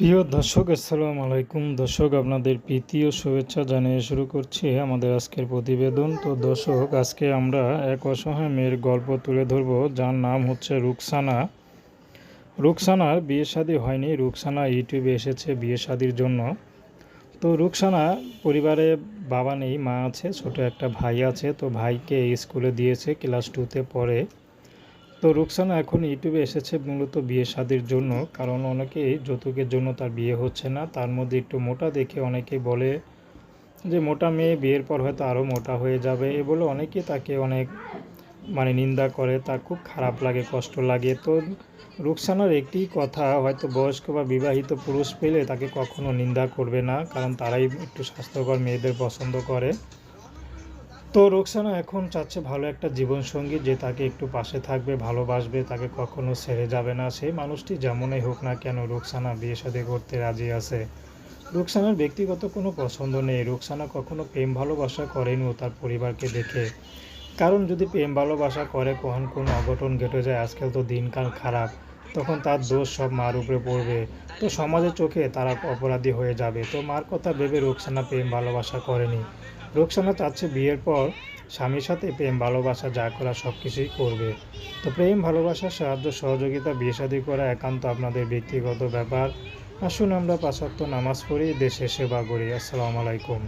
প্রিয় দর্শক, আসসালামু আলাইকুম। দর্শক, আপনাদের প্রীতি ও শুভেচ্ছা জানিয়ে শুরু করছি আমাদের আজকের প্রতিবেদন। তো দর্শক, আজকে আমরা এক অসহায় মেয়ের গল্প তুলে ধরব। যার নাম হচ্ছে রুকসানা। রুকসানার বিয়ে শাদী হয়নি। রুকসানা ইউটিউবে এসেছে বিয়ে শাদির জন্য। তো রুকসানা পরিবারে বাবা নেই, মা আছে, ছোট একটা ভাই আছে। তো ভাইকে স্কুলে দিয়েছে, ক্লাস টুতে পড়ে। তো রুকসানা এখন ইউটিউবে এসেছে মূলত বিয়ে শাদির জন্য, কারণ অনেকেই যৌতুকের জন্য তার বিয়ে হচ্ছে না। তার মধ্যে একটু মোটা দেখে অনেকে বলে যে মোটা মেয়ে, বিয়ের পর হয়তো আরও মোটা হয়ে যাবে এ বলে অনেকে তাকে অনেক মানে নিন্দা করে, তার খুব খারাপ লাগে, কষ্ট লাগে। তো রুকসানার একটি কথা, হয়তো বয়স্ক বা বিবাহিত পুরুষ পেলে তাকে কখনো নিন্দা করবে না, কারণ তারাই একটু স্বাস্থ্যকর মেয়েদের পছন্দ করে। তো রোকসানা এখন চাচ্ছে ভালো একটা জীবনসঙ্গী যে তাকে একটু পাশে থাকবে, ভালোবাসবে, তাকে কখনো ছেড়ে যাবে না। সেই মানুষটি যেমনই হোক না কেন রোকসানা বিয়ে শাদী করতে রাজি আছে। রুকসানার ব্যক্তিগত কোনো পছন্দ নেই। রুকসানা কখনো প্রেম ভালোবাসা করেনি ও তার পরিবারকে দেখে। কারণ যদি প্রেম ভালোবাসা করে, কখন কোনো অঘটন ঘটে যায়, আজকাল তো দিনকাল খারাপ। তখন তার দোষ সব মার উপরে পড়বে। তো সমাজের চোখে তারা অপরাধী হয়ে যাবে। তো মার কথা ভেবে রুকসানা প্রেম ভালোবাসা করেনি। রোকসানা চাচ্ছে বিয়ের পর স্বামীর সাথে প্রেম, ভালোবাসা, যা করা সব কিছুই করবে। তো প্রেম, ভালোবাসা, সাহায্য, সহযোগিতা বিয়ে শাদী করা একান্ত আপনাদের ব্যক্তিগত ব্যাপার। আসুন আমরা পাঁচক্ত নামাজ পড়ি দেশে সেবা করি। আসসালামু আলাইকুম।